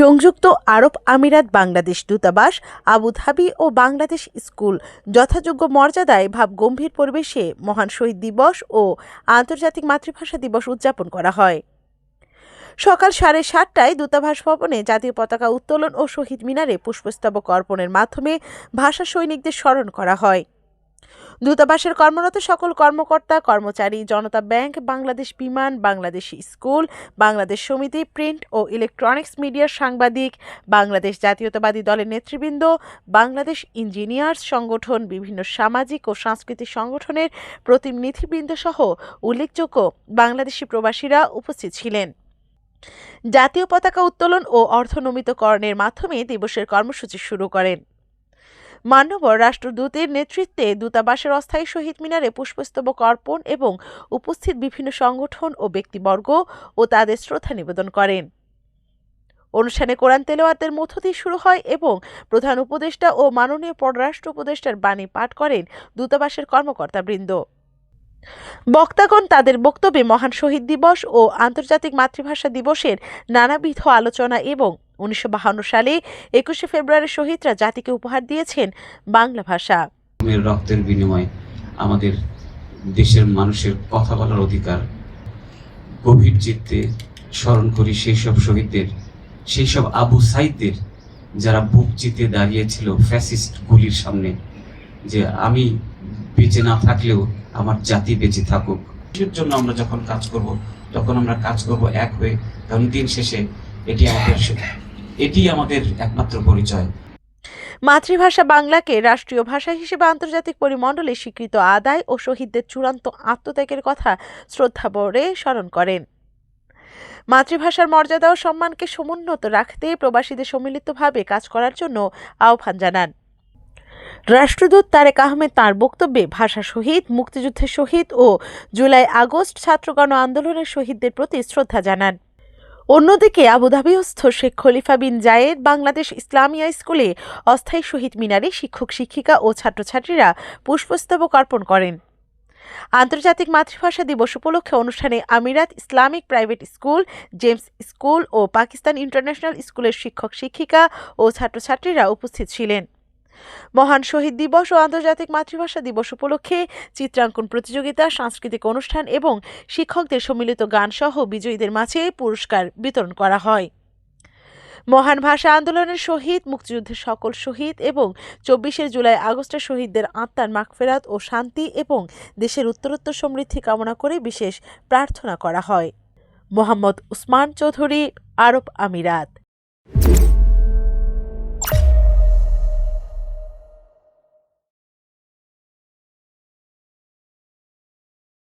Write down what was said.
সংযুক্ত আরব আমিরাত বাংলাদেশ দূতাবাস আবুধাবি ও বাংলাদেশ স্কুল যথাযোগ্য মর্যাদায় ভাব গম্ভীর পরিবেশে মহান শহীদ দিবস ও আন্তর্জাতিক মাতৃভাষা দিবস উদযাপন করা হয়। সকাল সাড়ে সাতটায় দূতাবাস ভবনে জাতীয় পতাকা উত্তোলন ও শহীদ মিনারে পুষ্পস্তবক অর্পণের মাধ্যমে ভাষা সৈনিকদের স্মরণ করা হয়। দূতাবাসের কর্মরত সকল কর্মকর্তা, কর্মচারী, জনতা ব্যাংক, বাংলাদেশ বিমান, বাংলাদেশ স্কুল, বাংলাদেশ সমিতি, প্রিন্ট ও ইলেকট্রনিক্স মিডিয়ার সাংবাদিক, বাংলাদেশ জাতীয়তাবাদী দলের নেতৃবৃন্দ, বাংলাদেশ ইঞ্জিনিয়ার্স সংগঠন, বিভিন্ন সামাজিক ও সাংস্কৃতিক সংগঠনের প্রতিনিধিবৃন্দ সহ উল্লেখযোগ্য বাংলাদেশি প্রবাসীরা উপস্থিত ছিলেন। জাতীয় পতাকা উত্তোলন ও অর্থনমিতকরণের মাধ্যমে দিবসের কর্মসূচি শুরু করেন। মান্যবর রাষ্ট্রদূতের নেতৃত্বে দূতাবাসের অস্থায়ী শহীদ মিনারে পুষ্পস্তবক অর্পণ এবং উপস্থিত বিভিন্ন সংগঠন ও ব্যক্তিবর্গ ও তাদের শ্রদ্ধা নিবেদন করেন। অনুষ্ঠানে কোরআন তেলাওয়াতের মধ্য দিয়ে শুরু হয় এবং প্রধান উপদেষ্টা ও মাননীয় পররাষ্ট্র উপদেষ্টার বাণী পাঠ করেন দূতাবাসের কর্মকর্তাবৃন্দ। বক্তাগণ তাদের বক্তব্যে মহান শহীদ দিবস ও আন্তর্জাতিক মাতৃভাষা দিবসের নানাবিধ আলোচনা এবং উনিশশো সালে একুশে ফেব্রুয়ারি শহীদরা জাতিকে উপহার দিয়েছেন বাংলা ভাষা। রক্তের বিনিময়ে আমাদের দেশের মানুষের কথা বলার অধিকার, গভীর চিত্তে স্মরণ করি সেই সব শহীদদের সেই সব আবু সাইদদের যারা বুক জিতে দাঁড়িয়েছিল ফ্যাসিস্ট গুলির সামনে যে আমি বেঁচে না থাকলেও আমার জাতি বেঁচে থাকুক। দেশের জন্য আমরা যখন কাজ করব তখন আমরা কাজ করব এক হয়ে কারণ দিন শেষে এটি আমাদের এটি আমাদের একমাত্র পরিচয়। মাতৃভাষা বাংলাকে রাষ্ট্রীয় ভাষা হিসেবে আন্তর্জাতিক পরিমণ্ডলে স্বীকৃত আদায় ও শহীদদের চূড়ান্ত আত্মত্যাগের কথা শ্রদ্ধাভরে স্মরণ করেন। মাতৃভাষার মর্যাদা ও সম্মানকে সমুন্নত রাখতে প্রবাসীদের সম্মিলিতভাবে কাজ করার জন্য আহ্বান জানান। রাষ্ট্রদূত তারেক আহমেদ তাঁর বক্তব্যে ভাষা শহীদ মুক্তিযুদ্ধের শহীদ ও জুলাই আগস্ট ছাত্রগণ আন্দোলনের শহীদদের প্রতি শ্রদ্ধা জানান। অন্যদিকে আবুধাবিস্থ শেখ খলিফা বিন জায়েদ বাংলাদেশ ইসলামিয়া স্কুলে অস্থায়ী শহীদ মিনারে শিক্ষক, শিক্ষিকা ও ছাত্রছাত্রীরা পুষ্পস্তবক অর্পণ করেন। আন্তর্জাতিক মাতৃভাষা দিবস উপলক্ষে অনুষ্ঠানে আমিরাত Islamic private school, GEMS school ও পাকিস্তান ইন্টারন্যাশনাল স্কুলের শিক্ষক, শিক্ষিকা ও ছাত্রছাত্রীরা উপস্থিত ছিলেন। মহান শহীদ দিবস ও আন্তর্জাতিক মাতৃভাষা দিবস উপলক্ষে চিত্রাঙ্কন প্রতিযোগিতা, সাংস্কৃতিক অনুষ্ঠান এবং শিক্ষকদের সম্মিলিত গান সহ বিজয়ীদের মাঝে পুরস্কার বিতরণ করা হয়। মহান ভাষা আন্দোলনের শহীদ, মুক্তিযুদ্ধের সকল শহীদ এবং চব্বিশে জুলাই আগস্টের শহীদদের আত্মার মাগফেরাত ও শান্তি এবং দেশের উত্তরোত্তর সমৃদ্ধি কামনা করে বিশেষ প্রার্থনা করা হয়। মোহাম্মদ উসমান চৌধুরী, আরব আমিরাত।